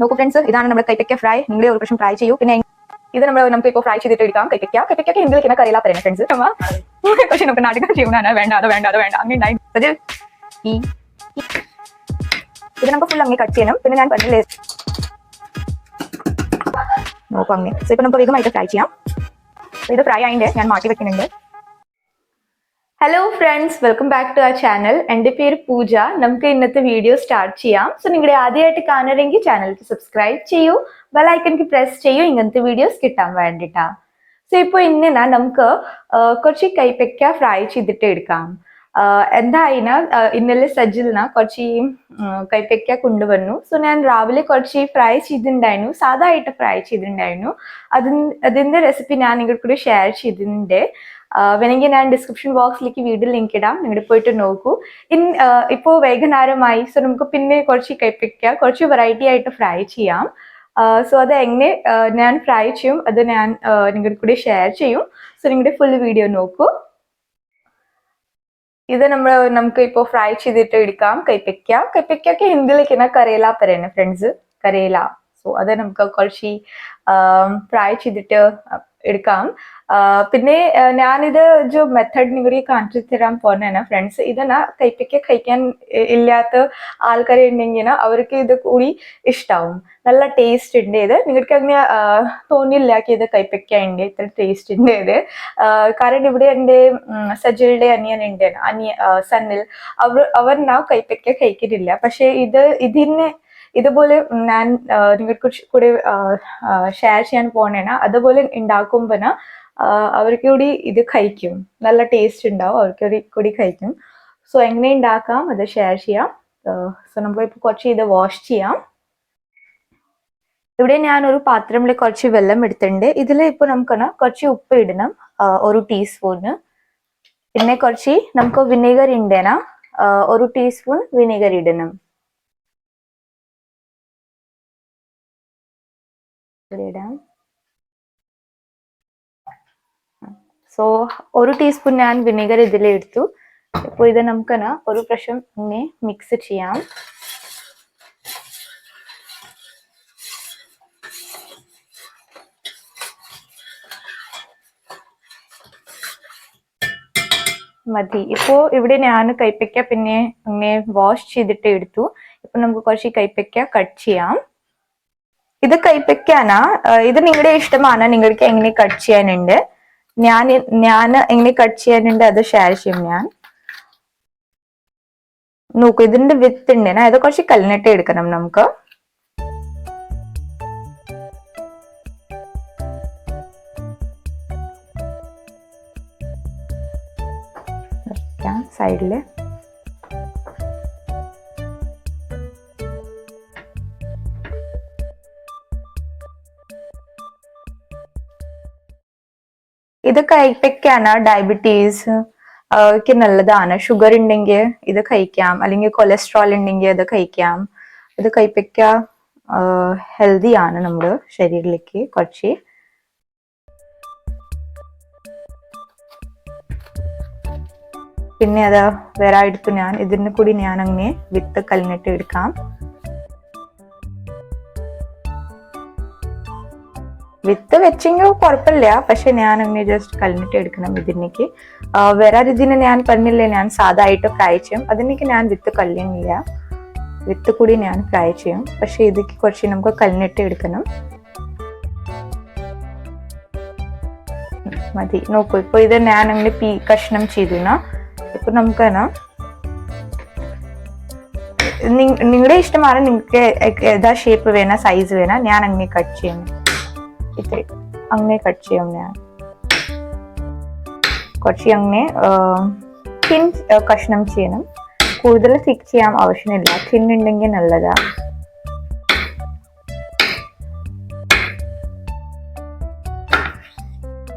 നോക്കൂ ഫ്രണ്ട്സ് ഇതാണ് നമ്മുടെ കൈപ്പയ്ക്ക ഫ്രൈ നിങ്ങൾ ഒരു പ്രാവശ്യം ഫ്രൈ ചെയ്യൂ. പിന്നെ ഇത് നമ്മൾ നമുക്ക് ഇപ്പോൾ ഫ്രൈ ചെയ്തിട്ട് എടുക്കാം കൈപ്പയ്ക്ക. കൈപ്പയ്ക്കൊക്കെ ഹിന്ദിയിൽ ഇങ്ങനെ കറിയില്ല പറയുന്നത് ഫ്രണ്ട്സ് പക്ഷെ നമുക്ക് നാട്ടിൽ ചെയ്യുന്നതാണ് വേണ്ട അത് വേണ്ട അത് വേണ്ട. അങ്ങനെ അത് ഈ. ഇത് നമുക്ക് ഫുൾ അങ്ങനെ കട്ട് ചെയ്യണം. പിന്നെ ഞാൻ പറഞ്ഞില്ലേ നോക്കൂ അങ്ങനെ സോ ഇപ്പൊ നമുക്ക് വേഗമായിട്ട് ഫ്രൈ ചെയ്യാം. ഇത് ഫ്രൈ ആയിട്ട് ഞാൻ മാറ്റി വെക്കുന്നുണ്ട്. Hello friends welcome back to ആ ചാനൽ എന്റെ പേര് പൂജ. നമുക്ക് ഇന്നത്തെ വീഡിയോ സ്റ്റാർട്ട് ചെയ്യാം. സോ നിങ്ങളുടെ ആദ്യമായിട്ട് കാണണമെങ്കിൽ ചാനലിക്ക് സബ്സ്ക്രൈബ് ചെയ്യൂ. ബെലൈക്കൺക്ക് പ്രസ് ചെയ്യൂ. ഇങ്ങനത്തെ വീഡിയോസ് കിട്ടാൻ വേണ്ടിട്ടാ. സോ ഇപ്പോൾ ഇന്നെന്നാ നമുക്ക് കുറച്ച് കൈപ്പയ്ക്ക ഫ്രൈ ചെയ്തിട്ട് എടുക്കാം. എന്തായിന ഇന്നലെ സജിലിന കുറച്ച് കൈപ്പയ്ക്ക കൊണ്ടുവന്നു. സോ ഞാൻ രാവിലെ കുറച്ച് ഫ്രൈ ചെയ്തിട്ടുണ്ടായിരുന്നു സാധായിട്ട് ഫ്രൈ ചെയ്തിട്ടുണ്ടായിരുന്നു അതിന് അതിന്റെ റെസിപ്പി ഞാൻ നിങ്ങളുടെ കൂടെ ഷെയർ ചെയ്തിട്ടുണ്ട്. വേണമെങ്കിൽ ഞാൻ ഡിസ്ക്രിപ്ഷൻ ബോക്സിലേക്ക് വീഡിയോ ലിങ്ക് ഇടാം. നിങ്ങൾ പോയിട്ട് നോക്കൂ. ഇൻ ഇപ്പോൾ വൈകുന്നേരമായി സോ നമുക്ക് പിന്നെ കുറച്ച് കൈപ്പയ്ക്ക കുറച്ച് വെറൈറ്റി ആയിട്ട് ഫ്രൈ ചെയ്യാം. സോ അത് എങ്ങനെ ഞാൻ ഫ്രൈ ചെയ്യും അത് ഞാൻ നിങ്ങളുടെ കൂടെ ഷെയർ ചെയ്യും. സോ നിങ്ങളുടെ ഫുൾ വീഡിയോ നോക്കൂ. ഇത് നമ്മൾ നമുക്ക് ഇപ്പോൾ ഫ്രൈ ചെയ്തിട്ട് എടുക്കാം. കൈപ്പയ്ക്ക. കൈപ്പയ്ക്കൊക്കെ ഹിന്ദിയിലേക്ക് എന്നാൽ കരേല പറയുന്നത് ഫ്രണ്ട്സ് കരേല. സോ അത് നമുക്ക് കുറച്ച് ഫ്രൈ ചെയ്തിട്ട് എടുക്കാം. പിന്നെ ഞാനിത് ജോ മെത്തഡ് നിങ്ങളുടെ കാണിച്ചു തരാൻ പോന്നെ ഫ്രണ്ട്സ് ഇതെന്നാ കൈപ്പിക്ക് കഴിക്കാൻ ഇല്ലാത്ത ആൾക്കാരെ ഉണ്ടെങ്കിൽ അവർക്ക് ഇത് കൂടി ഇഷ്ടാവും. നല്ല ടേസ്റ്റ് ഉണ്ട് ഇത്. നിങ്ങൾക്ക് അങ്ങനെ തോന്നിയില്ല ഇത് കൈപ്പയ്ക്ക ഉണ്ട് ഇത്ര ടേസ്റ്റ് ഉണ്ട് ഇത്. കാരണം ഇവിടെ എന്റെ സജിയുടെ അനിയൻ ഉണ്ട് അനിയ സണ്ണിൽ. അവർ അവർ നാ കൈപ്പയ്ക്ക കഴിക്കുന്നില്ല പക്ഷേ ഇത് ഇതിന് ഇതുപോലെ ഞാൻ നിങ്ങൾക്ക് കൂടെ ഷെയർ ചെയ്യാൻ പോണേന അതുപോലെ ഉണ്ടാക്കുമ്പോൾ അവർക്ക് കൂടി ഇത് കഴിക്കും. നല്ല ടേസ്റ്റ് ഉണ്ടാവും അവർക്ക് കൂടി കഴിക്കും. സോ എങ്ങനെ ഉണ്ടാക്കാം അത് ഷെയർ ചെയ്യാം. സോ നമ്മൾ ഇപ്പോൾ കുറച്ച് ഇത് വാഷ് ചെയ്യാം. ഇവിടെ ഞാൻ ഒരു പാത്രത്തിൽ കുറച്ച് വെള്ളം എടുത്തിട്ടുണ്ട് ഇതിൽ ഇപ്പോൾ നമുക്ക് കുറച്ച് ഉപ്പ് ഇടണം. ഒരു ടീസ്പൂണ് പിന്നെ കുറച്ച് നമുക്ക് വിനീഗർ ഉണ്ടേനാ ഒരു ടീസ്പൂൺ വിനീഗർ ഇടണം. ഇടാം. സോ ഒരു ടീസ്പൂൺ ഞാൻ വിനീഗർ ഇതിൽ എടുത്തു ഇപ്പോൾ ഇത് നമുക്ക് ഒരു പ്രാവശ്യം ഇങ്ങനെ മിക്സ് ചെയ്യാം. മതി. ഇപ്പോ ഇവിടെ ഞാൻ കൈപ്പയ്ക്ക പിന്നെ അങ്ങനെ വാഷ് ചെയ്തിട്ട് എടുത്തു. ഇപ്പൊ നമുക്ക് കുറച്ച് കൈപ്പയ്ക്ക കട്ട് ചെയ്യാം. ഇത് കൈപ്പയ്ക്കാനാ. ഇത് നിങ്ങളുടെ ഇഷ്ടമാണ്. നിങ്ങൾക്ക് എങ്ങനെ കട്ട് ചെയ്യാനുണ്ട്? ഞാൻ ഞാൻ എങ്ങനെ കട്ട് ചെയ്യാനുണ്ട്? അത് ഷെയർ ചെയ്യും ഞാൻ. നോക്കൂ ഇതിന്റെ വിത്ത് ഉണ്ട്. അത് കുറച്ച് കല്ലിനിട്ട് എടുക്കണം നമുക്ക്. സൈഡിൽ ഇത് കഴിപ്പിക്കാണ് ഡയബറ്റീസ് ഒക്കെ നല്ലതാണ്. ഷുഗർ ഉണ്ടെങ്കിൽ ഇത് കഴിക്കാം. അല്ലെങ്കിൽ കൊളസ്ട്രോൾ ഉണ്ടെങ്കിൽ അത് കഴിക്കാം. ഇത് കൈപ്പയ്ക്ക ഹെൽത്തി ആണ് നമ്മുടെ ശരീരത്തിലേക്ക് കുറച്ച്. പിന്നെ അത് വേറെ എടുത്ത് ഞാൻ ഇതിന് കൂടി ഞാൻ അങ്ങനെ വിത്ത് കലിനിട്ട് എടുക്കാം. വിത്ത് വെച്ചെങ്കിൽ കുഴപ്പമില്ല. പക്ഷെ ഞാൻ അങ്ങനെ ജസ്റ്റ് കല്ലിട്ട് എടുക്കണം ഇതിനേക്ക് വേറെ ഇതിന് ഞാൻ പറഞ്ഞില്ലേ ഞാൻ സാധാ ആയിട്ട് ഫ്രൈ ചെയ്യും. അതിനേക്ക് ഞാൻ വിത്ത് കല്ലിനില്ല. വിത്ത് കൂടി ഞാൻ ഫ്രൈ ചെയ്യും. പക്ഷെ ഇതിക്ക് കുറച്ച് നമുക്ക് കല്ലിട്ട് എടുക്കണം. മതി. നോക്കൂ ഇപ്പൊ ഇത് ഞാൻ അങ്ങനെ പീ കഷ്ണം ചെയ്തു ഇപ്പൊ നമുക്ക് നിങ്ങളുടെ ഇഷ്ടമാണ്. നിങ്ങൾക്ക് ഏതാ ഷേപ്പ് വേണ സൈസ് വേണ ഞാൻ അങ്ങനെ കട്ട് ചെയ്യണം ഇത്ര. അങ്ങനെ കട്ട് ചെയ്യാം ഞാൻ കുറച്ച് അങ്ങനെ തിൻ കഷ്ണം ചെയ്യണം. കൂടുതൽ തിക്ക് ചെയ്യാൻ ആവശ്യമില്ല. തിൻ ഉണ്ടെങ്കിൽ നല്ലതാ.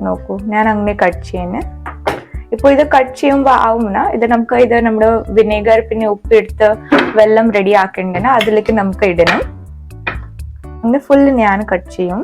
നോക്കൂ ഞാൻ അങ്ങനെ കട്ട് ചെയ്യുന്നത് ഇപ്പോൾ ഇത് കട്ട് ചെയ്യുമ്പോൾ ആവുന്ന ഇത് നമുക്ക് ഇത് നമ്മുടെ വിനേഗർ പിന്നെ ഉപ്പ് എടുത്ത് വെള്ളം റെഡി ആക്കേണ്ടത് അതിലേക്ക് നമുക്ക് ഇടണം. അങ്ങനെ ഫുൾ ഞാൻ കട്ട് ചെയ്യും.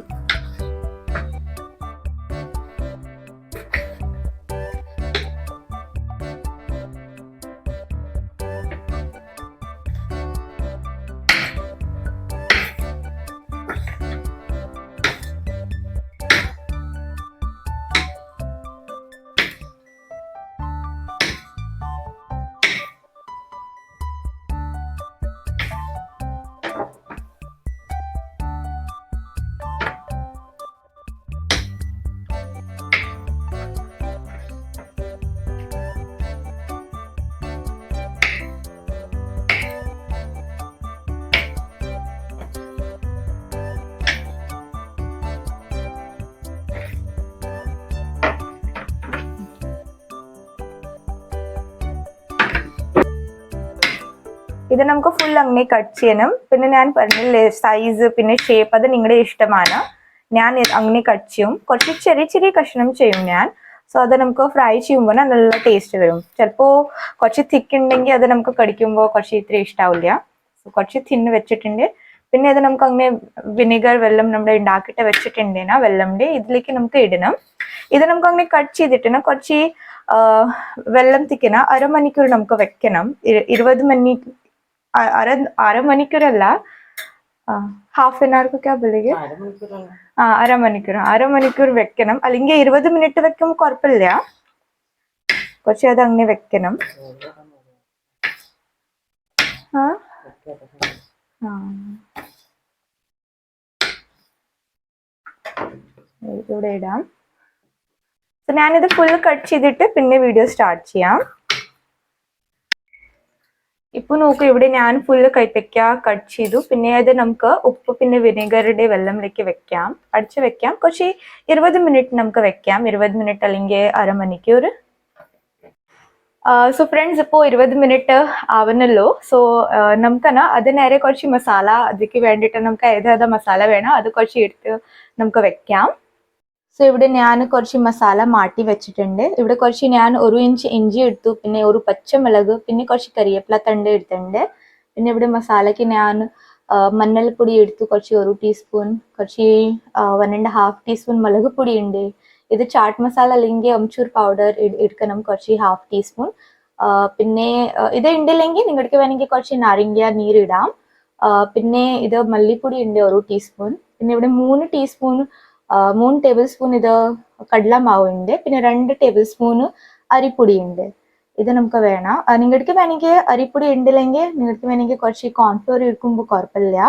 ഇത് നമുക്ക് ഫുൾ അങ്ങനെ കട്ട് ചെയ്യണം. പിന്നെ ഞാൻ പറഞ്ഞില്ലേ സൈസ് പിന്നെ ഷേപ്പ് അത് നിങ്ങളുടെ ഇഷ്ടമാണ്. ഞാൻ അങ്ങനെ കട്ട് ചെയ്യും. കുറച്ച് ചെറിയ ചെറിയ കഷ്ണം ചെയ്യും ഞാൻ. സോ അത് നമുക്ക് ഫ്രൈ ചെയ്യുമ്പോൾ നല്ല ടേസ്റ്റ് വരും. ചിലപ്പോൾ കുറച്ച് തിക്ക് ഉണ്ടെങ്കിൽ അത് നമുക്ക് കടിക്കുമ്പോൾ കുറച്ച് ഇത്ര ഇഷ്ടാവില്ല. സോ കുറച്ച് തിന്ന് വെച്ചിട്ടുണ്ട്. പിന്നെ ഇത് നമുക്ക് അങ്ങനെ വിനെഗർ വെള്ളം നമ്മുടെ ഉണ്ടാക്കിയിട്ട് വെച്ചിട്ടുണ്ടേനാ വെള്ളമിന്റെ ഇതിലേക്ക് നമുക്ക് ഇടണം. ഇത് നമുക്ക് അങ്ങനെ കട്ട് ചെയ്തിട്ടാണ് കുറച്ച് വെള്ളം തിക്കണ അരമണിക്കൂർ നമുക്ക് വെക്കണം. ഇരു- ഇരുപത് മണി അര അരമണിക്കൂറല്ല. ഹാഫ് ആൻ അവർക്ക് അരമണിക്കൂറാണ് ആ അരമണിക്കൂർ അരമണിക്കൂർ വെക്കണം. അല്ലെങ്കിൽ ഇരുപത് മിനിറ്റ് വെക്കുമ്പോൾ കുഴപ്പമില്ല. പക്ഷെ അത് അങ്ങനെ വെക്കണം. ആ. ഇവിടെ ഇടാം. ഞാനിത് ഫുൾ കട്ട് ചെയ്തിട്ട് പിന്നെ വീഡിയോ സ്റ്റാർട്ട് ചെയ്യാം. ഇപ്പൊ നോക്കൂ ഇവിടെ ഞാൻ ഫുള്ള് കൈപ്പയ്ക്ക കട്ട് ചെയ്തു. പിന്നെ അത് നമുക്ക് ഉപ്പ് പിന്നെ വിനീഗറുടെ വെള്ളമിലേക്ക് വെക്കാം. അടിച്ച് വെക്കാം. കുറച്ച് ഇരുപത് മിനിറ്റ് നമുക്ക് വെക്കാം. ഇരുപത് മിനിറ്റ് അല്ലെങ്കിൽ അരമണിക്കൂർ. സോ ഫ്രണ്ട്സ് ഇപ്പോൾ ഇരുപത് മിനിറ്റ് ആവുന്നല്ലോ. സോ നമുക്കന അത് നേരെ കുറച്ച് മസാല അതിക്ക് വേണ്ടിയിട്ട് നമുക്ക് ഏതേതാ മസാല വേണോ അത് കുറച്ച് എടുത്ത് നമുക്ക് വെക്കാം. സോ ഇവിടെ ഞാൻ കുറച്ച് മസാല മാറ്റി വെച്ചിട്ടുണ്ട്. ഇവിടെ കുറച്ച് ഞാൻ ഒരു ഇഞ്ച് ഇഞ്ചി എടുത്തു. പിന്നെ ഒരു പച്ചമുളക് പിന്നെ കുറച്ച് കരിയേപ്പില തണ്ട് എടുത്തിട്ടുണ്ട്. പിന്നെ ഇവിടെ മസാലയ്ക്ക് ഞാൻ മഞ്ഞൾപ്പൊടി എടുത്തു. കുറച്ച് ഒരു ടീസ്പൂൺ കുറച്ച് വൺ ആൻഡ് ഹാഫ് ടീസ്പൂൺ മുളക് പൊടി ഉണ്ട്. ഇത് ചാട്ട് മസാല അല്ലെങ്കിൽ അംചൂർ പൗഡർ എടുക്കണം. കുറച്ച് ഹാഫ് ടീസ്പൂൺ പിന്നെ ഇത് ഉണ്ടില്ലെങ്കിൽ നിങ്ങൾക്ക് വേണമെങ്കിൽ കുറച്ച് നാരങ്ങ നീരിടാം പിന്നെ ഇത് മല്ലിപ്പൊടി ഉണ്ട് ഒരു ടീസ്പൂൺ പിന്നെ ഇവിടെ മൂന്ന് ടീസ്പൂൺ മൂന്ന് ടേബിൾ സ്പൂൺ ഇത് കടലമാവുണ്ട്. പിന്നെ രണ്ട് ടേബിൾ സ്പൂൺ അരിപ്പൊടി ഉണ്ട് ഇത് നമുക്ക് വേണം. നിങ്ങൾക്ക് വേണമെങ്കിൽ അരിപ്പൊടി ഉണ്ടില്ലെങ്കിൽ നിങ്ങൾക്ക് വേണമെങ്കിൽ കുറച്ച് കോൺഫ്ലോർ എടുക്കുമ്പോൾ കുഴപ്പമില്ല.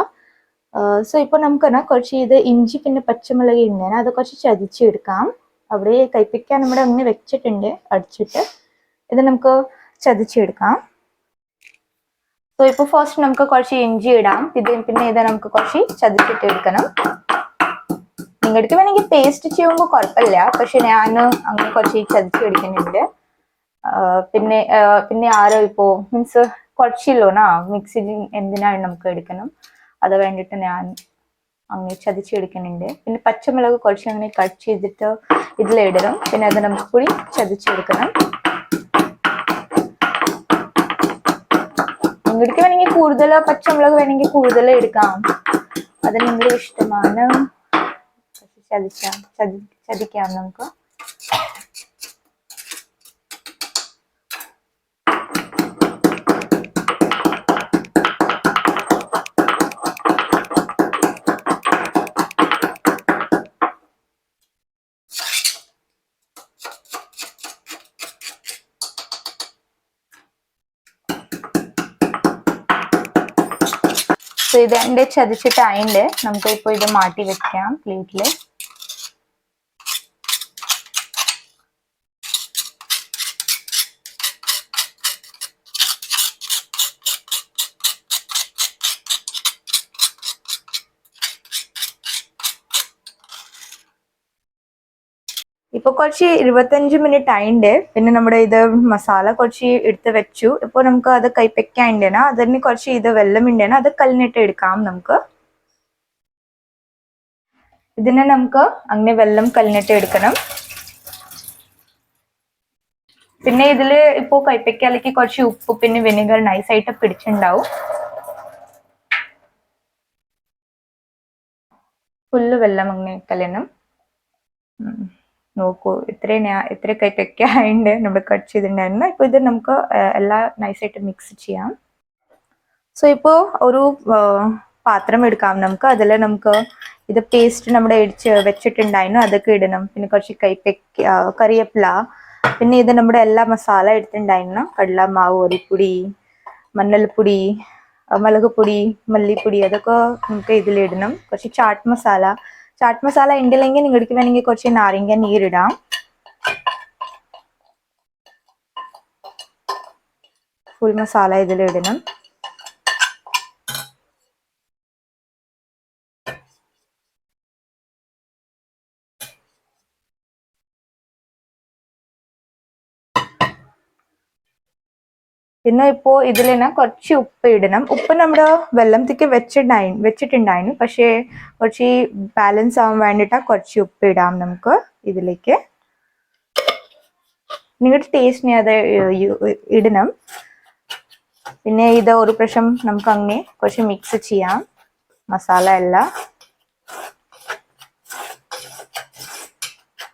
സോ ഇപ്പോൾ നമുക്ക് കുറച്ച് ഇത് ഇഞ്ചി പിന്നെ പച്ചമുളക് ഉണ്ട് അത് കുറച്ച് ചതിച്ചെടുക്കാം. അവിടെ കൈപ്പിക്കാൻ നമ്മുടെ അങ്ങനെ വെച്ചിട്ടുണ്ട്. അടിച്ചിട്ട് ഇത് നമുക്ക് ചതിച്ചെടുക്കാം. സോ ഇപ്പോൾ ഫസ്റ്റ് നമുക്ക് കുറച്ച് ഇഞ്ചി ഇടാം. ഇത് പിന്നെ ഇത് നമുക്ക് കുറച്ച് ചതിച്ചിട്ട് എടുക്കണം. നിങ്ങൾക്ക് വേണമെങ്കിൽ പേസ്റ്റ് ചെയ്യുമ്പോൾ കുഴപ്പമില്ല. പക്ഷെ ഞാൻ അങ്ങനെ കുറച്ച് ചതിച്ച് പിടിക്കുന്നുണ്ട് പിന്നെ പിന്നെ ആരോ ഇപ്പോ മീൻസ് കുറച്ചില്ലോനാ മിക്സി എന്തിനാണ് നമുക്ക് എടുക്കണം? അത് വേണ്ടിയിട്ട് ഞാൻ അങ്ങനെ ചതിച്ചെടുക്കുന്നുണ്ട് പിന്നെ പച്ചമുളക് കുറച്ച് അങ്ങനെ കട്ട് ചെയ്തിട്ട് ഇതിലിടണം. പിന്നെ അത് നമുക്ക് കൂടി ചതിച്ചെടുക്കണം നിങ്ങൾക്ക് വേണമെങ്കിൽ കൂടുതൽ പച്ചമുളക് വേണമെങ്കിൽ കൂടുതൽ എടുക്കാം. അത് നിങ്ങളുടെ ഇഷ്ടമാണ്. ചതിക്കാം ചതി ചതിക്കാം നമുക്ക്. സോ ഇത് എന്റെ ചതിച്ചിട്ട് അതിന്റെ നമുക്ക് ഇപ്പൊ ഇത് മാറ്റി വെക്കാം പ്ലേറ്റിൽ ഇപ്പൊ കുറച്ച് ഇരുപത്തഞ്ച് മിനിറ്റ് ആയിണ്ട്. പിന്നെ നമ്മുടെ ഇത് മസാല കുറച്ച് എടുത്ത് വെച്ചു. ഇപ്പൊ നമുക്ക് അത് കൈപ്പയ്ക്കാണ്ടേന അതിന് കുറച്ച് ഇത് വെള്ളം ഉണ്ടേന അത് കല്ലിനിട്ട് എടുക്കാം നമുക്ക്. ഇതിനെ നമുക്ക് അങ്ങനെ വെള്ളം കല്ലിനിട്ട് എടുക്കണം. പിന്നെ ഇതിൽ ഇപ്പോ കൈപ്പയ്ക്കാലേക്ക് കുറച്ച് ഉപ്പ് പിന്നെ വിനെഗർ നൈസായിട്ട് പിടിച്ചിട്ടുണ്ടാവും ഫുള്ള് വെള്ളം അങ്ങനെ കലണം. നോക്കൂ ഇത്രയും ഞാൻ ഇത്ര കൈപ്പൊക്കെ ആയിട്ട് നമ്മൾ കട്ട് ചെയ്തിട്ടുണ്ടായിരുന്നു ഇപ്പോൾ ഇത് നമുക്ക് എല്ലാം നൈസായിട്ട് മിക്സ് ചെയ്യാം. സോ ഇപ്പോൾ ഒരു പാത്രം എടുക്കാം നമുക്ക്. അതിൽ നമുക്ക് ഇത് പേസ്റ്റ് നമ്മുടെ ഇടിച്ച് വെച്ചിട്ടുണ്ടായിരുന്നു. അതൊക്കെ ഇടണം. പിന്നെ കുറച്ച് കൈപ്പയ്ക്ക ആ, കറിവേപ്പില. പിന്നെ ഇത് നമ്മുടെ എല്ലാ മസാല എടുത്തിട്ടുണ്ടായിരുന്നു. കടല മാവ് അരിപ്പൊടി മഞ്ഞൾപ്പൊടി മുളക് പൊടി മല്ലിപ്പൊടി അതൊക്കെ നമുക്ക് ഇതിലിടണം കുറച്ച് ചാട്ട് മസാല ചാട്ട് മസാല ഉണ്ടില്ലെങ്കിൽ നിങ്ങൾക്ക് വേണമെങ്കിൽ കുറച്ച് നാരങ്ങ നീരിടാം ഫുൾ മസാല ഇതിലിടണം പിന്നെ ഇപ്പോ ഇതിൽ തന്നെ കുറച്ച് ഉപ്പ് ഇടണം. ഉപ്പ് നമ്മുടെ വെള്ളത്തിക്ക് വെച്ചിട്ടുണ്ടായി വെച്ചിട്ടുണ്ടായിരുന്നു. പക്ഷേ കുറച്ച് ബാലൻസ് ആവാൻ വേണ്ടിട്ടാ കുറച്ച് ഉപ്പ് ഇടാം നമുക്ക് ഇതിലേക്ക്. നിങ്ങളുടെ ടേസ്റ്റിന് അത് ഇടണം. പിന്നെ ഇത് ഒരു പ്രാവശ്യം നമുക്ക് അങ്ങനെ കുറച്ച് മിക്സ് ചെയ്യാം. മസാല എല്ലാം.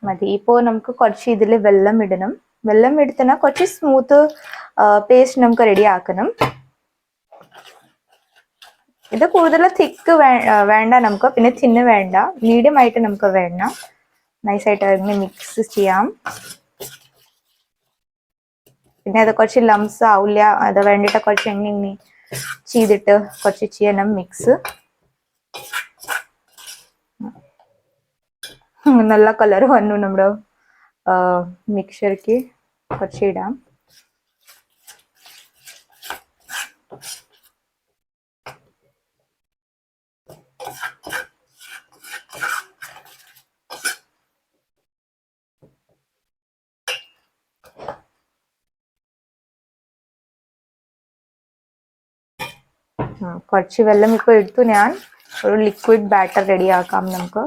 മതി. ഇപ്പോ നമുക്ക് കുറച്ച് ഇതിൽ വെള്ളം ഇടണം. വെള്ളം എടുത്തന കുറച്ച് സ്മൂത്ത് പേസ്റ്റ് നമുക്ക് റെഡി ആക്കണം. ഇത് കൂടുതൽ തിക്ക് വേണ്ട നമുക്ക്. പിന്നെ തിന്ന് വേണ്ട. മീഡിയം ആയിട്ട് നമുക്ക് വേണ്ട. നൈസായിട്ട് അതിനെ മിക്സ് ചെയ്യാം. പിന്നെ അത് കുറച്ച് ലംസ് ആവില്ല. അത് വേണ്ടിയിട്ട് കുറച്ച് എണ്ണ ഇങ്ങനെ ചെയ്തിട്ട് കുറച്ച് ചെയ്യണം മിക്സ് നല്ല കളർ വന്നു നമ്മുടെ മിക്സർക്ക് കുറച്ച് ഇടാം. കുറച്ച് വെള്ളം ഇപ്പോൾ എടുത്തു ഞാൻ ഒരു ലിക്വിഡ് ബാറ്റർ റെഡി ആക്കാം നമുക്ക്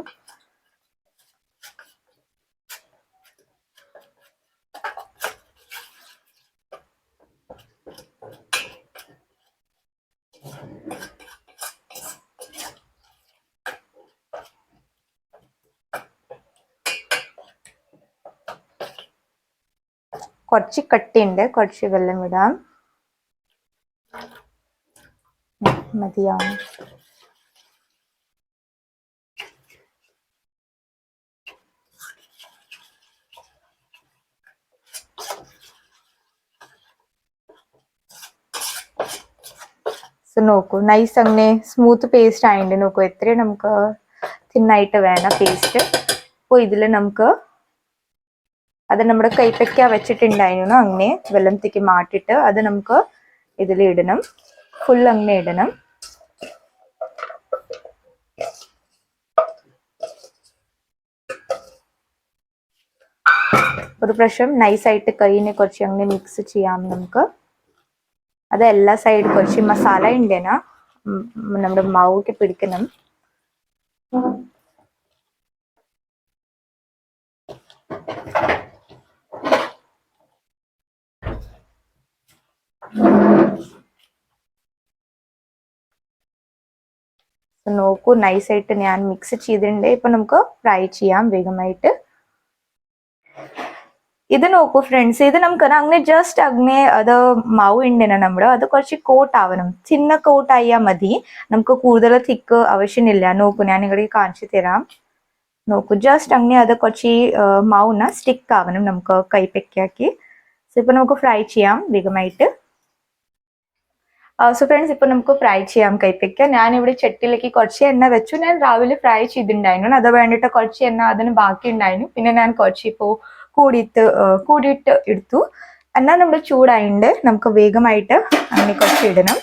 കുറച്ച് കട്ടിയുണ്ട് കുറച്ച് വെള്ളം ഇടാം മതിയാവും. സോ നോക്കൂ നൈസ് അങ്ങനെ സ്മൂത്ത് പേസ്റ്റ് ആയിണ്ട് നോക്കൂ എത്രയും നമുക്ക് തിന്നായിട്ട് വേണം പേസ്റ്റ് അപ്പോൾ ഇതിൽ നമുക്ക് അത് നമ്മുടെ കൈപ്പയ്ക്ക വെച്ചിട്ടുണ്ടായിരുന്നു. അങ്ങനെ വെള്ളത്തേക്ക് മാറ്റിയിട്ട് അത് നമുക്ക് ഇതിൽ ഇടണം. ഫുൾ അങ്ങനെ ഇടണം. ഒരു പ്രാവശ്യം നൈസായിട്ട് കൈനെ കുറച്ച് അങ്ങനെ മിക്സ് ചെയ്യാം നമുക്ക്. അത് എല്ലാ സൈഡ് കുറച്ച് മസാല ഉണ്ടേന നമ്മുടെ മാവൊക്കെ പിടിക്കണം. നോക്കൂ നൈസായിട്ട് ഞാൻ മിക്സ് ചെയ്തിട്ടുണ്ട്. ഇപ്പൊ നമുക്ക് ഫ്രൈ ചെയ്യാം വേഗമായിട്ട്. ഇത് നോക്കൂ ഫ്രണ്ട്സ് ഇത് നമുക്ക് അങ്ങനെ ജസ്റ്റ് അങ്ങനെ അത് മാവ് ഉണ്ടെന്ന നമ്മുടെ അത് കുറച്ച് കോട്ട് ആവണം. ചിന്ന കോട്ട് ആയാൽ മതി. നമുക്ക് കൂടുതൽ തിക്ക് ആവശ്യമില്ല. നോക്കൂ ഞാൻ ഇവിടെ കാണിച്ചു തരാം. നോക്കൂ ജസ്റ്റ് അങ്ങനെ അത് കുറച്ച് മാവുന്ന സ്റ്റിക്ക് ആവണം നമുക്ക് കൈപ്പക്കാക്കി സോ ഇപ്പൊ നമുക്ക് ഫ്രൈ ചെയ്യാം വേഗമായിട്ട്. സോ ഫ്രണ്ട്സ് ഇപ്പൊ നമുക്ക് ഫ്രൈ ചെയ്യാം കൈപ്പയ്ക്ക. ഞാൻ ഇവിടെ ചട്ടിയിലേക്ക് കുറച്ച് എണ്ണ വെച്ചു. ഞാൻ രാവിലെ ഫ്രൈ ചെയ്തിട്ടുണ്ടായിരുന്നു അത് വേണ്ടിയിട്ട് കുറച്ച് എണ്ണ അതിന് ബാക്കി ഉണ്ടായിരുന്നു പിന്നെ ഞാൻ കുറച്ച് ഇപ്പോൾ കൂടിയിട്ട് കൂടിയിട്ട് എടുത്തു. എന്നാൽ നമ്മൾ ചൂടായിട്ട് നമുക്ക് വേഗമായിട്ട് അങ്ങനെ കുറച്ച് ഇടണം.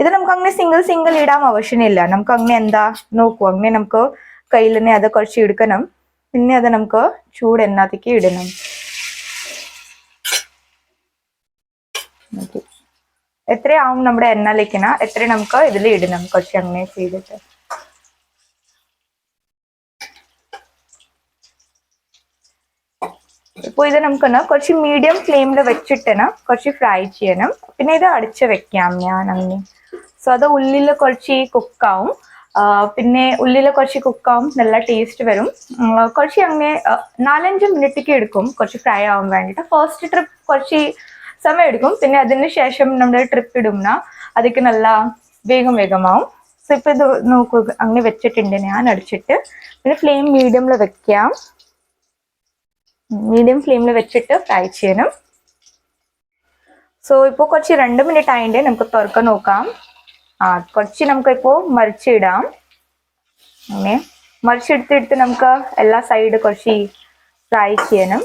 ഇത് നമുക്ക് അങ്ങനെ സിംഗിൾ സിംഗിൾ ഇടാൻ ആവശ്യമില്ല നമുക്ക് അങ്ങനെ എന്താ നോക്കൂ. അങ്ങനെ നമുക്ക് കയ്യിൽ തന്നെ അത് കുറച്ച് എടുക്കണം. പിന്നെ അത് നമുക്ക് ചൂട് എന്നാത്തേക്ക് ഇടണം. എത്രയാവും നമ്മുടെ എണ്ണ എണ്ണയിലേക്കിന എത്ര നമുക്ക് ഇതിൽ ഇടണം? കുറച്ച് അങ്ങനെ ചെയ്തിട്ട്. ഇപ്പോൾ ഇത് നമുക്കൊന്ന് കുറച്ച് മീഡിയം ഫ്ലെയിമിൽ വെച്ചിട്ടണം കുറച്ച് ഫ്രൈ ചെയ്യണം. പിന്നെ ഇത് അടിച്ച് വെക്കാം ഞാൻ അങ്ങനെ. സോ അത് ഉള്ളിൽ കുറച്ച് കുക്കാവും പിന്നെ ഉള്ളിൽ കുറച്ച് കുക്കാവും നല്ല ടേസ്റ്റ് വരും. കുറച്ച് അങ്ങനെ നാലഞ്ച് മിനിറ്റൊക്കെ എടുക്കും. കുറച്ച് ഫ്രൈ ആവാൻ വേണ്ടിയിട്ട്. ഫസ്റ്റ് ട്രിപ്പ് കുറച്ച് സമയം എടുക്കും. പിന്നെ അതിന് ശേഷം നമ്മുടെ ട്രിപ്പ് ഇടുന്ന അതൊക്കെ നല്ല വേഗം വേഗമാവും. സോ ഇപ്പം ഇത് നോക്കുക അങ്ങനെ വെച്ചിട്ടുണ്ട് ഞാൻ അടിച്ചിട്ട്. പിന്നെ ഫ്ലെയിം മീഡിയമിൽ വെക്കാം. മീഡിയം ഫ്ലെയിമിൽ വെച്ചിട്ട് ഫ്രൈ ചെയ്യണം. സോ ഇപ്പോൾ കുറച്ച് രണ്ട് മിനിറ്റ് ആയിട്ട് നമുക്ക് തുറക്ക നോക്കാം. ആ കുറച്ച് നമുക്ക് ഇപ്പോൾ മറിച്ചിടാം. അങ്ങനെ. മറിച്ചെടുത്തെടുത്ത് നമുക്ക് എല്ലാ സൈഡ് കുറച്ച് ഫ്രൈ ചെയ്യണം.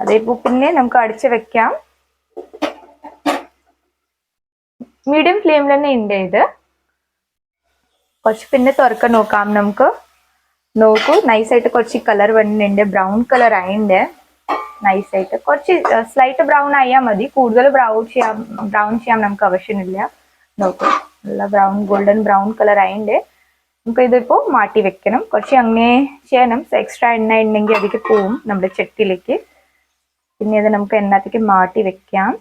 അതേപ്പോ പിന്നെ നമുക്ക് അടിച്ച് വെക്കാം. മീഡിയം ഫ്ലെയിമിൽ തന്നെ ഉണ്ട് ഇത്. കുറച്ച് പിന്നെ തുറക്കാൻ നോക്കാം നമുക്ക്. നോക്കൂ നൈസായിട്ട് കുറച്ച് കളർ വന്നിട്ടുണ്ട്. ബ്രൗൺ കളർ ആയിണ്ട്. നൈസായിട്ട് കുറച്ച് സ്ലൈറ്റ് ബ്രൗൺ ആയാൽ മതി. കൂടുതൽ ബ്രൗൺ ചെയ്യാൻ ബ്രൗൺ ചെയ്യാൻ നമുക്ക് ആവശ്യമില്ല. നോക്കൂ നല്ല ബ്രൗൺ ഗോൾഡൻ ബ്രൗൺ കളർ ആയിണ്ട്. നമുക്ക് ഇതിപ്പോൾ മാറ്റി വെക്കണം. കുറച്ച് അങ്ങനെ ചെയ്യണം. എക്സ്ട്രാ എണ്ണ ഉണ്ടെങ്കിൽ അതിലേക്ക് പോവും നമ്മുടെ ചട്ടിയിലേക്ക് പിന്നെ ഇത് നമുക്ക് എണ്ണത്തേക്ക് മാറ്റി വെക്കാം.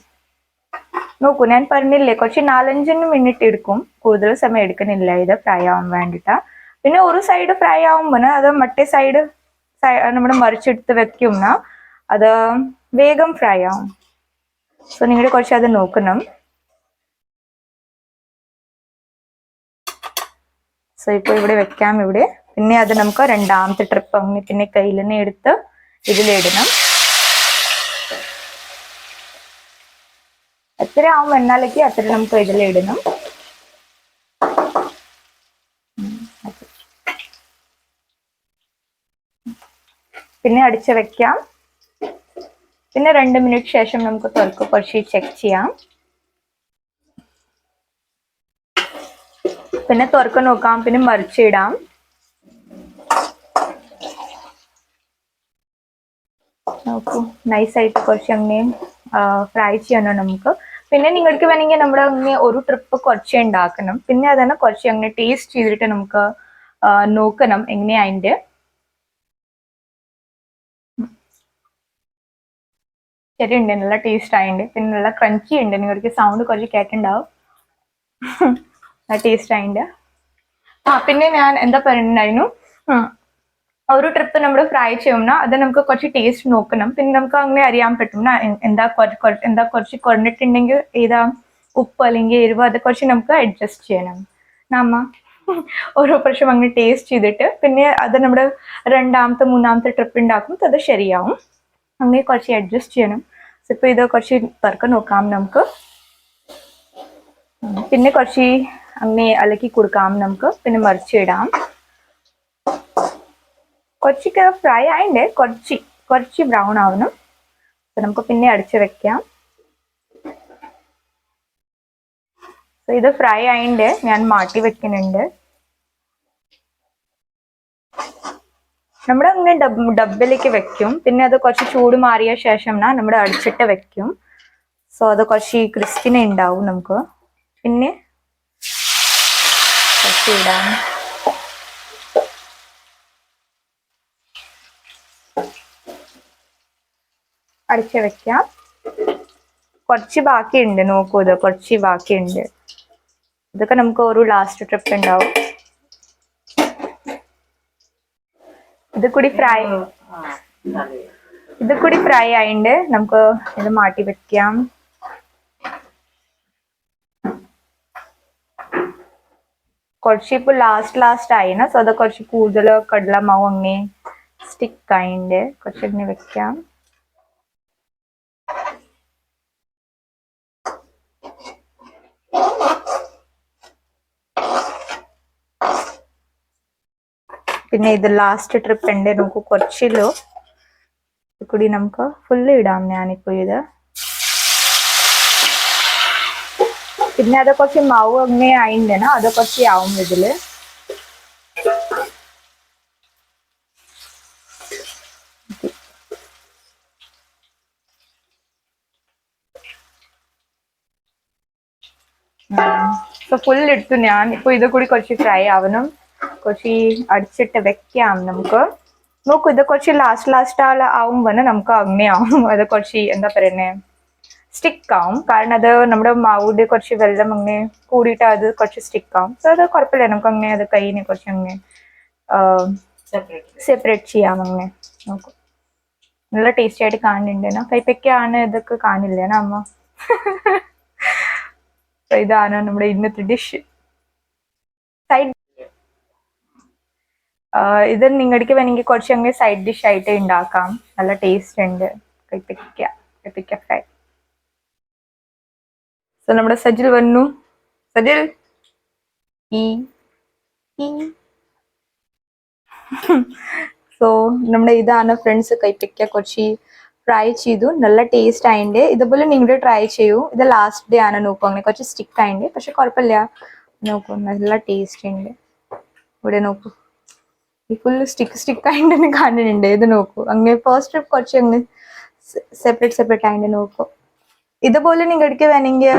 നോക്കൂ ഞാൻ പറഞ്ഞില്ലേ കുറച്ച് നാലഞ്ചിന് മിനിറ്റ് എടുക്കും. കൂടുതൽ സമയം എടുക്കുന്നില്ല ഇത് ഫ്രൈ ആവാൻ വേണ്ടിട്ടാ. പിന്നെ ഒരു സൈഡ് ഫ്രൈ ആവുമ്പോൾ അത് മറ്റേ സൈഡ് നമ്മൾ മറിച്ചെടുത്ത് വെക്കുന്ന അത് വേഗം ഫ്രൈ ആവും. സോ നിങ്ങൾ കുറച്ച് അത് നോക്കണം. സോ ഇപ്പൊ ഇവിടെ വെക്കാം ഇവിടെ. പിന്നെ അത് നമുക്ക് രണ്ടാമത്തെ ട്രിപ്പ് അങ്ങനെ പിന്നെ കയ്യിൽ തന്നെ എടുത്ത് ഇതിലിടണം. എത്ര ആവും എണ്ണാലേക്ക് അത്ര നമുക്ക് ഇതിൽ ഇടണം പിന്നെ അടിച്ച് വെക്കാം. പിന്നെ രണ്ട് മിനിറ്റ് ശേഷം നമുക്ക് തുറക്ക് കുറച്ച് ചെക്ക് ചെയ്യാം. പിന്നെ തുറക്ക നോക്കാം പിന്നെ മറിച്ചിടാം നോക്കൂ നൈസായിട്ട് കുറച്ച് അങ്ങനെ ഫ്രൈ ചെയ്യണം നമുക്ക്? പിന്നെ നിങ്ങൾക്ക് വേണമെങ്കിൽ നമ്മുടെ അങ്ങനെ ഒരു ട്രിപ്പ് കുറച്ച് ഉണ്ടാക്കണം. പിന്നെ അതന്നെ കുറച്ച് അങ്ങനെ ടേസ്റ്റ് ചെയ്തിട്ട് നമുക്ക് നോക്കണം. എങ്ങനെയാ അതിന്റെ? ശരിയുണ്ട് നല്ല ടേസ്റ്റ് ആയിട്ടുണ്ട് പിന്നെ നല്ല ക്രഞ്ചി ഉണ്ട്. നിങ്ങൾക്ക് സൗണ്ട് കുറച്ച് നല്ല ടേസ്റ്റ് ആയിട്ടുണ്ട് ആ പിന്നെ ഞാൻ എന്താ പറയുന്നുണ്ടായിരുന്നു. ഒരു ട്രിപ്പ് നമ്മൾ ഫ്രൈ ചെയ്യുന്ന അത് നമുക്ക് കുറച്ച് ടേസ്റ്റ് നോക്കണം. പിന്നെ നമുക്ക് അങ്ങനെ അറിയാൻ പറ്റും. എന്താ എന്താ കുറച്ച് കുറഞ്ഞിട്ടുണ്ടെങ്കിൽ ഏതാ ഉപ്പ് അല്ലെങ്കിൽ എരിവ് അത് കുറച്ച് നമുക്ക് അഡ്ജസ്റ്റ് ചെയ്യണം. നമ്മ ഓരോ പ്രാവശ്യം അങ്ങനെ ടേസ്റ്റ് ചെയ്തിട്ട് പിന്നെ അത് നമ്മുടെ രണ്ടാമത്തെ മൂന്നാമത്തെ ട്രിപ്പ് ഉണ്ടാക്കും അത് ശരിയാവും. അങ്ങനെ കുറച്ച് അഡ്ജസ്റ്റ് ചെയ്യണം. ഇപ്പൊ ഇത് കുറച്ച് തുറക്കം നോക്കാം നമുക്ക്. പിന്നെ കുറച്ച് അങ്ങനെ അലക്കി കൊടുക്കാം നമുക്ക്. പിന്നെ മറിച്ചിടാം. കുറച്ചൊക്കെ ഫ്രൈ ആയിണ്ട്. കുറച്ച് കുറച്ച് ബ്രൗൺ ആവണം. അപ്പൊ നമുക്ക് പിന്നെ അടിച്ച് വെക്കാം. ഇത് ഫ്രൈ ആയിണ്ട്. ഞാൻ മാറ്റി വെക്കുന്നുണ്ട്. നമ്മുടെ അങ്ങനെ ഡബ് ഡബിലേക്ക് വെക്കും. പിന്നെ അത് കുറച്ച് ചൂട് മാറിയ ശേഷം നമ്മുടെ അടിച്ചിട്ട് വെക്കും. സോ അത് കുറച്ച് ക്രിസ്പിനെ ഉണ്ടാവും നമുക്ക്. പിന്നെ കുറച്ച് ഇടാം. അടിച്ച് വെക്കാം. കുറച്ച് ബാക്കിയുണ്ട് നോക്കൂ ഇത് കുറച്ച് ബാക്കിയുണ്ട്. ഇതൊക്കെ നമുക്ക് ഒരു ലാസ്റ്റ് ട്രിപ്പ് ഉണ്ടാവും. ഇത് കൂടി ഫ്രൈ ഇത് കൂടി ഫ്രൈ ആയിണ്ട്. നമുക്ക് ഇത് മാറ്റി വെക്കാം. കുറച്ച് ഇപ്പൊ ലാസ്റ്റ് ലാസ്റ്റ് ആയിന. സോ അത് കുറച്ച് കൂടുതൽ കടലമാവ് അങ്ങനെ സ്റ്റിക്ക് ആയിണ്ട്. കുറച്ച് ഇങ്ങനെ വെക്കാം. പിന്നെ ഇത് ലാസ്റ്റ് ട്രിപ്പ് ഉണ്ട് നമുക്ക് കുറച്ചില്ലോ കൂടി നമുക്ക് ഫുള്ള് ഇടാം ഞാനിപ്പോ ഇത്. പിന്നെ അത് കുറച്ച് മാവ് അങ്ങനെ ആയിണ്ടേന അത് കുറച്ച് ആവും ഇതിൽ. ഫുൾ എടുത്തു. ഞാൻ ഇപ്പൊ ഇത് കൂടി കുറച്ച് ഫ്രൈ ആവണം. കുറച്ച് അടിച്ചിട്ട് വെക്കാം നമുക്ക്. നോക്കൂ ഇത് കുറച്ച് ലാസ്റ്റ് ലാസ്റ്റ് ആവുമ്പോൾ നമുക്ക് അങ്ങനെയാവും. അത് കുറച്ച് എന്താ പറയുന്നേ സ്റ്റിക്ക് ആവും. കാരണം അത് നമ്മുടെ മാവുടെ കുറച്ച് വെള്ളം അങ്ങനെ കൂടിയിട്ട് അത് കുറച്ച് സ്റ്റിക്ക് ആവും. സോ അത് കുഴപ്പമില്ല. നമുക്ക് അങ്ങനെ അത് കൈനെ കുറച്ച് അങ്ങനെ സെപ്പറേറ്റ് ചെയ്യാം. അങ്ങനെ നോക്കൂ. നല്ല ടേസ്റ്റി ആയിട്ട് കാണുന്നുണ്ട്. കൈപ്പയ്ക്കാണ് ഇതൊക്കെ കാണില്ലേ അമ്മ? ഇതാണ് നമ്മുടെ ഇന്നത്തെ ഡിഷ് സൈഡ് ഇത് നിങ്ങൾക്ക് വേണമെങ്കിൽ കുറച്ച് അങ്ങനെ സൈഡ് ഡിഷ് ആയിട്ട് ഉണ്ടാക്കാം നല്ല ടേസ്റ്റ് ഉണ്ട്. കൈപ്പയ്ക്ക കൈപ്പയ്ക്ക ഫ്രൈ സോ നമ്മുടെ സജിൽ വന്നു. സജിൽ? ഈ സോ നമ്മുടെ ഇതാണ് ഫ്രണ്ട്സ് കൈപ്പയ്ക്ക കുറച്ച് ഫ്രൈ ചെയ്തു. നല്ല ടേസ്റ്റ് ആയിണ്ട്. ഇതുപോലെ നിങ്ങൾ ട്രൈ ചെയ്യൂ. ഇത് ലാസ്റ്റ് ഡേ ആണ് നോക്കൂ അങ്ങനെ കുറച്ച് സ്റ്റിക്ക് ആയിണ്ട്. പക്ഷെ കുഴപ്പമില്ല. നോക്കൂ നല്ല ടേസ്റ്റ് ഉണ്ട് ഇവിടെ നോക്കൂ. ഈ ഫുള്ള് സ്റ്റിക്ക് ആയിട്ട് തന്നെ കാണുന്നുണ്ട് ഇത് നോക്കൂ. അങ്ങനെ ഫസ്റ്റ് ട്രിപ്പ് കുറച്ച് അങ്ങ് സെപ്പറേറ്റ് സെപ്പറേറ്റ് ആയിട്ട് നോക്കൂ. ഇതുപോലെ നിങ്ങൾ നിങ്ങൾക്ക് വേണമെങ്കിൽ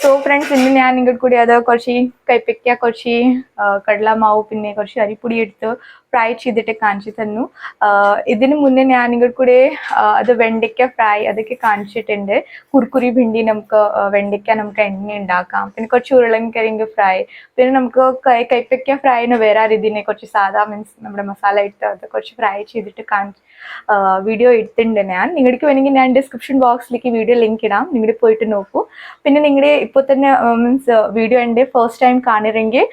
സോ ഫ്രണ്ട്സ് ഇന്ന് ഞാൻ നിങ്ങൾക്ക് കൂടി അത് കുറച്ച് കൈപ്പയ്ക്ക കുറച്ച് കടലമാവ് പിന്നെ കുറച്ച് അരിപ്പൊടി എടുത്ത് ഫ്രൈ ചെയ്തിട്ട് കാണിച്ചു തന്നു. ഇതിനു മുന്നേ ഞാൻ നിങ്ങൾ കൂടെ അത് വെണ്ടയ്ക്ക ഫ്രൈ അതൊക്കെ കാണിച്ചിട്ടുണ്ട്. കുർക്കുരി ഭിണ്ടി നമുക്ക് വെണ്ടയ്ക്ക നമുക്ക് എണ്ണ ഉണ്ടാക്കാം? പിന്നെ കുറച്ച് ഉരുളൻകിഴങ്ങ് ഫ്രൈ. പിന്നെ നമുക്ക് കൈ കൈപ്പയ്ക്ക ഫ്രൈന് വേറെ രീതിനെ കുറച്ച് സാധാ മീൻസ് നമ്മുടെ മസാല ഇട്ട് അത് കുറച്ച് ഫ്രൈ ചെയ്തിട്ട് കാണിച്ച് വീഡിയോ എടുത്തിട്ടുണ്ട് ഞാൻ. നിങ്ങൾക്ക് വേണമെങ്കിൽ ഞാൻ ഡിസ്ക്രിപ്ഷൻ ബോക്സിലേക്ക് വീഡിയോ ലിങ്ക് ഇടാം. നിങ്ങൾ പോയിട്ട് നോക്കൂ. പിന്നെ നിങ്ങളുടെ ഇപ്പോൾ തന്നെ മീൻസ് വീഡിയോ എന്റെ ഫസ്റ്റ് ടൈം കാണുമെങ്കിൽ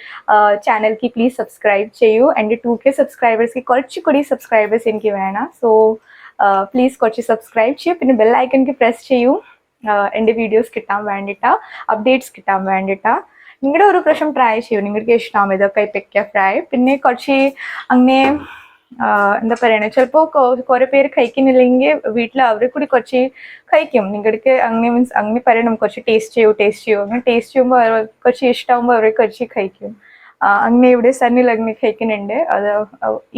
ചാനൽക്ക് പ്ലീസ് സബ്സ്ക്രൈബ് ചെയ്യൂ. എന്റെ ടു കെ സബ്സ്ക്രൈബേഴ്സ്ക്ക് കുറച്ചുകൂടി സബ്സ്ക്രൈബേഴ്സ് എനിക്ക് വേണം. സോ പ്ലീസ് കുറച്ച് സബ്സ്ക്രൈബ് ചെയ്യൂ. പിന്നെ ബെൽ ഐക്കൺക്ക് പ്രസ് ചെയ്യൂ. എന്റെ വീഡിയോസ് കിട്ടാൻ വേണ്ടിയിട്ടാ അപ്ഡേറ്റ്സ് കിട്ടാൻ വേണ്ടിയിട്ടാ നിങ്ങളുടെ ഒരു പ്രാവശ്യം ട്രൈ ചെയ്യൂ. നിങ്ങൾക്ക് ഇഷ്ടമാവും ഇതൊക്കെ കൈപ്പയ്ക്ക ഫ്രൈ പിന്നെ കുറച്ച് അങ്ങനെ എന്താ പറയണേ? ചിലപ്പോൾ കുറെ പേര് കഴിക്കുന്നില്ലെങ്കിൽ വീട്ടിൽ അവരെ കൂടി കുറച്ച് കഴിക്കും. നിങ്ങൾക്ക് അങ്ങനെ മീൻസ് അങ്ങനെ പറയണം. കുറച്ച് ടേസ്റ്റ് ചെയ്യൂ ടേസ്റ്റ് ചെയ്യൂ. അങ്ങനെ ടേസ്റ്റ് ചെയ്യുമ്പോൾ കുറച്ച് ഇഷ്ടമാകുമ്പോൾ അവർ കുറച്ച് കഴിക്കും. അങ്ങനെ ഇവിടെ ലഗ്നി കഴിക്കുന്നുണ്ട്. അത്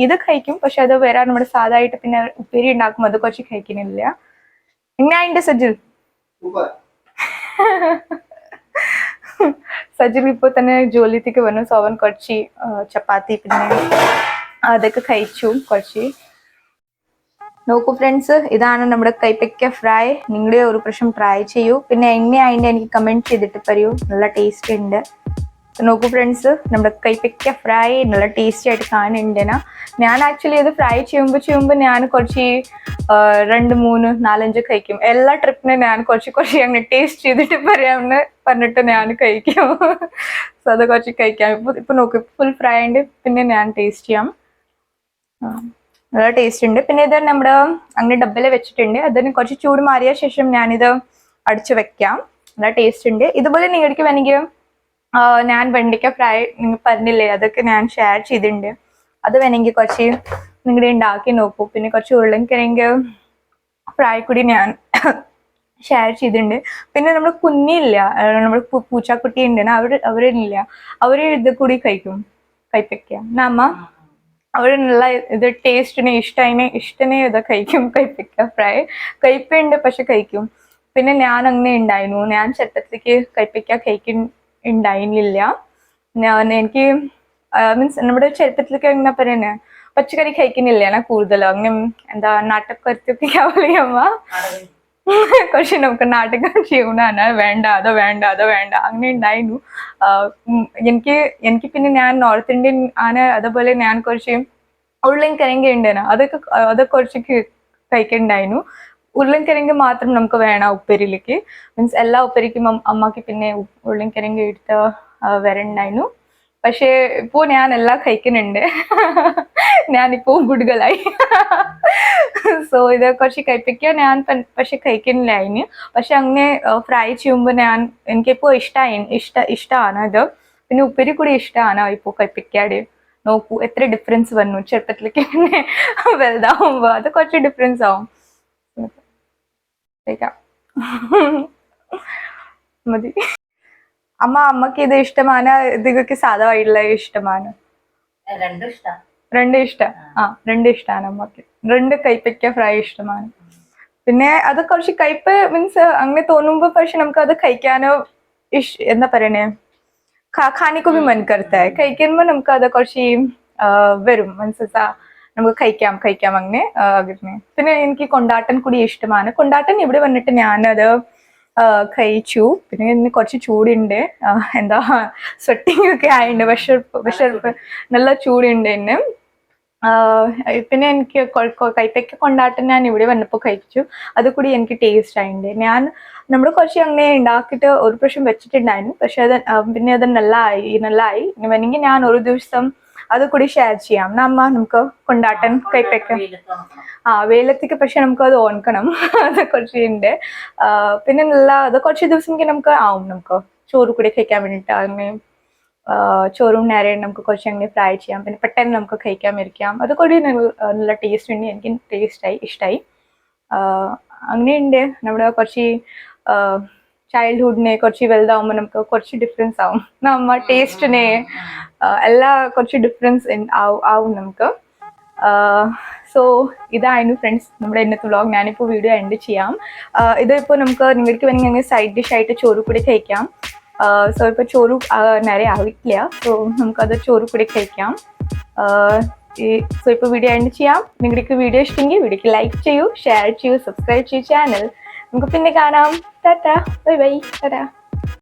ഇത് കഴിക്കും. പക്ഷെ അത് വേറെ നമ്മുടെ സാധായിട്ട് പിന്നെ ഉപ്പേരി ഉണ്ടാക്കും. അത് കുറച്ച് കഴിക്കുന്നില്ല. എങ്ങനെയുണ്ട് സജിൽ? സജിൽ ഇപ്പോൾ തന്നെ ജോലിത്തേക്ക് വന്നു. സോ അവൻ കുറച്ച് ചപ്പാത്തി പിന്നെ അതൊക്കെ കഴിച്ചു കുറച്ച്. നോക്കൂ ഫ്രണ്ട്സ് ഇതാണ് നമ്മുടെ കൈപ്പയ്ക്ക ഫ്രൈ. നിങ്ങളുടെ ഒരു പ്രശ്നം ട്രൈ ചെയ്യൂ. പിന്നെ എങ്ങനെയായിട്ട് എനിക്ക് കമന്റ് ചെയ്തിട്ട് പറയൂ. നല്ല ടേസ്റ്റ് ഉണ്ട്. നോക്കൂ ഫ്രണ്ട്സ് നമ്മുടെ കൈപ്പയ്ക്ക ഫ്രൈ നല്ല ടേസ്റ്റി ആയിട്ട് കാണുന്നുണ്ട് ഞാൻ ആക്ച്വലി ഇത് ഫ്രൈ ചെയ്യുമ്പോൾ ചെയ്യുമ്പോൾ ഞാൻ കുറച്ച് രണ്ട് മൂന്ന് നാലഞ്ച് കഴിക്കും. എല്ലാ ട്രിപ്പിനും ഞാൻ കുറച്ച് കുറച്ച് അങ്ങനെ ടേസ്റ്റ് ചെയ്തിട്ട് പറയാമെന്ന് പറഞ്ഞിട്ട് ഞാൻ കഴിക്കും. സോ അത് കുറച്ച് കഴിക്കാം. ഇപ്പൊ ഇപ്പൊ നോക്കും ഫുൾ ഫ്രൈ ഉണ്ട് പിന്നെ ഞാൻ ടേസ്റ്റ് ചെയ്യാം. നല്ല ടേസ്റ്റ് ഉണ്ട്. പിന്നെ ഇത് നമ്മുടെ അങ്ങനെ ഡബ്ബയിൽ വെച്ചിട്ടുണ്ട്. അതിന് കുറച്ച് ചൂട് മാറിയ ശേഷം ഞാനിത് അടിച്ചു വെക്കാം. നല്ല ടേസ്റ്റ് ഉണ്ട്. ഇതുപോലെ നിങ്ങൾക്ക് വേണമെങ്കിൽ ഞാൻ വെണ്ടിക്ക ഫ്രൈ നിങ്ങൾ പറഞ്ഞില്ലേ അതൊക്കെ ഞാൻ ഷെയർ ചെയ്തിട്ടുണ്ട്. അത് വേണമെങ്കിൽ കുറച്ച് നിങ്ങളുടെ ഉണ്ടാക്കി നോക്കൂ. പിന്നെ കുറച്ച് ഉരുളക്കിഴങ്ങ് ഫ്രൈ കൂടി ഞാൻ ഷെയർ ചെയ്തിട്ടുണ്ട്. പിന്നെ നമ്മൾ കുഞ്ഞില്ല നമ്മുടെ പൂച്ചക്കുട്ടി ഉണ്ട് അവർ അവരില്ല. അവർ ഇത് കൂടി കഴിക്കും കൈപ്പയ്ക്ക. നമ്മ നല്ല ഇത് ടേസ്റ്റിന് ഇഷ്ടമായി ഇഷ്ടനെ ഇത് കഴിക്കും കൈപ്പയ്ക്ക ഫ്രൈ കൈപ്പയുണ്ട് പക്ഷെ കഴിക്കും. പിന്നെ ഞാൻ അങ്ങനെ ഉണ്ടായിരുന്നു. ഞാൻ ചട്ടത്തിലേക്ക് കൈപ്പയ്ക്ക കഴിക്കും ഉണ്ടായിരുന്നില്ല ഞാൻ എനിക്ക് മീൻസ് നമ്മുടെ ചെറുപ്പത്തിലേക്ക് എങ്ങനെ പറയുന്നത് പച്ചക്കറി കഴിക്കുന്നില്ല ഞാൻ കൂടുതലും. അങ്ങനെ എന്താ നാട്ടക്കരത്തൊക്കെ കുറച്ച് നമുക്ക് നാട്ടകം ചെയ്യണാണ് വേണ്ട അതോ വേണ്ട അതോ വേണ്ട. അങ്ങനെ ഉണ്ടായിരുന്നു. എനിക്ക് എനിക്ക് പിന്നെ ഞാൻ നോർത്ത് ഇന്ത്യൻ ആണ്. അതുപോലെ ഞാൻ കുറച്ച് ഉള്ളിൽ കരങ്ക ഉണ്ടായിരുന്നു അതൊക്കെ അതൊക്കെ കുറച്ച് കഴിക്കണ്ടായിരുന്നു. ഉരുളൻകിഴങ്ങ് മാത്രം നമുക്ക് വേണം ഉപ്പേരിയിലേക്ക്. മീൻസ് എല്ലാ ഉപ്പേരിക്കും അമ്മയ്ക്ക് പിന്നെ ഉരുളൻകിഴങ്ങ് എടുത്ത് വരണ്ടായിരുന്നു. പക്ഷേ ഇപ്പോ ഞാൻ എല്ലാം കഴിക്കുന്നുണ്ട്. ഞാനിപ്പോ ഗുഡുകളായി സോ ഇത് കുറച്ച് കഴിപ്പിക്കാൻ ഞാൻ പക്ഷെ കഴിക്കുന്നില്ല അതിന്. പക്ഷെ അങ്ങനെ ഫ്രൈ ചെയ്യുമ്പോൾ ഞാൻ എനിക്കിപ്പോ ഇഷ്ടമായി ഇഷ്ട ഇഷ്ടമാണ് ഇത് പിന്നെ ഉപ്പേരി കൂടി ഇഷ്ടമാണ് ഇപ്പോൾ കഴിപ്പിക്കാട്. നോക്കൂ എത്ര ഡിഫറൻസ് വന്നു. ചെറുപ്പത്തിലേക്ക് വലുതാവുമ്പോ അത് കുറച്ച് ഡിഫറൻസ് ആവും. കഴിക്കാം മതി. അമ്മ അമ്മയ്ക്ക് ഇത് ഇഷ്ടമാണ്. ഇതൊക്കെ സാധുവായിട്ടുള്ള ഇഷ്ടമാണ്. രണ്ട് ഇഷ്ടം. ആ രണ്ട് ഇഷ്ടമാണ് അമ്മയ്ക്ക്. രണ്ട് കൈപ്പയ്ക്ക ഫ്രൈ ഇഷ്ടമാണ്. പിന്നെ അത് കുറച്ച് കയ്പ് മീൻസ് അങ്ങനെ തോന്നുമ്പോൾ പക്ഷെ നമുക്ക് അത് കഴിക്കാനോ ഇഷ് എന്താ പറയണേ? ഖാനിക്കോ ബി കഴിക്കുമ്പോ നമുക്ക് അത് കുറച്ച് വരും. മനസ്സാ നമുക്ക് കഴിക്കാം കഴിക്കാം അങ്ങനെ ആ, അങ്ങനെ പിന്നെ എനിക്ക് കൊണ്ടാട്ടൻ കൂടി ഇഷ്ടമാണ്. കൊണ്ടാട്ടൻ ഇവിടെ വന്നിട്ട് ഞാനത് കഴിച്ചു. പിന്നെ ഇന്ന് കുറച്ച് ചൂടുണ്ട്. എന്താ സ്വെട്ടിങ് ഒക്കെ ആയിണ്ട് വിശപ്പ് വിശപ്പ് നല്ല ചൂടുണ്ട് എന്നെ പിന്നെ എനിക്ക് കൈപ്പയ്ക്ക് കൊണ്ടാട്ടം ഞാൻ ഇവിടെ വന്നപ്പോൾ കഴിച്ചു. അതുകൂടി എനിക്ക് ടേസ്റ്റ് ആയിണ്ട് ഞാൻ നമ്മൾ കുറച്ച് അങ്ങനെ ഉണ്ടാക്കിയിട്ട് ഒരു പ്രാവശ്യം വെച്ചിട്ടുണ്ടായിരുന്നു. പക്ഷെ അത് പിന്നെ അത് നല്ലതായി നല്ലതായി വേണമെങ്കിൽ ഞാൻ ഒരു ദിവസം അത് കൂടി ഷെയർ ചെയ്യാം നമ്മ നമുക്ക് കൊണ്ടാട്ടൻ കൈപ്പൊക്കെ. ആ വെയിലത്തേക്ക് പക്ഷെ നമുക്ക് അത് ഓൺക്കണം. അത് കുറച്ച് ഉണ്ട് ആ, പിന്നെ നല്ല അത് കുറച്ച് ദിവസം നമുക്ക് ആവും നമുക്ക്. ചോറ് കൂടി കഴിക്കാൻ വേണ്ടിയിട്ട്. അങ്ങനെ ചോറും നേരെയും നമുക്ക് കുറച്ച് അങ്ങനെ ഫ്രൈ ചെയ്യാം. പിന്നെ പെട്ടെന്ന് നമുക്ക് കഴിക്കാൻ ഇരിക്കാം അത് കൂടി നല്ല ടേസ്റ്റ് ഉണ്ട്. എനിക്ക് ടേസ്റ്റായി ഇഷ്ടമായി അങ്ങനെയുണ്ട്. നമ്മുടെ കുറച്ച് ചൈൽഡ്ഹുഡിനെ കുറച്ച് വലുതാവുമ്പോൾ നമുക്ക് കുറച്ച് ഡിഫറൻസ് ആവും. നമ്മ ടേസ്റ്റിനെ എല്ലാ കുറച്ച് ഡിഫറൻസ് ആവും നമുക്ക്. സോ ഇതായിരുന്നു ഫ്രണ്ട്സ് നമ്മുടെ ഇന്നത്തെ വ്ളോഗ് ഞാനിപ്പോൾ വീഡിയോ എൻഡ് ചെയ്യാം. ഇതിപ്പോൾ നമുക്ക് നിങ്ങൾക്ക് വേണമെങ്കിൽ അങ്ങനെ സൈഡ് ഡിഷ് ആയിട്ട് ചോറ് കൂടി കഴിക്കാം. സോ ഇപ്പോൾ ചോറ് നേരെ ആവില്ല. സോ നമുക്കത് ചോറ് കൂടി കഴിക്കാം. സോ ഇപ്പോൾ വീഡിയോ എൻഡ് ചെയ്യാം. നിങ്ങൾക്ക് വീഡിയോ ഇഷ്ടമെങ്കിൽ വീഡിയോക്ക് ലൈക്ക് ചെയ്യൂ ഷെയർ ചെയ്യൂ സബ്സ്ക്രൈബ് ചെയ്യൂ ചാനൽ നമുക്ക് പിന്നെ കാണാം. Tata bye bye Tata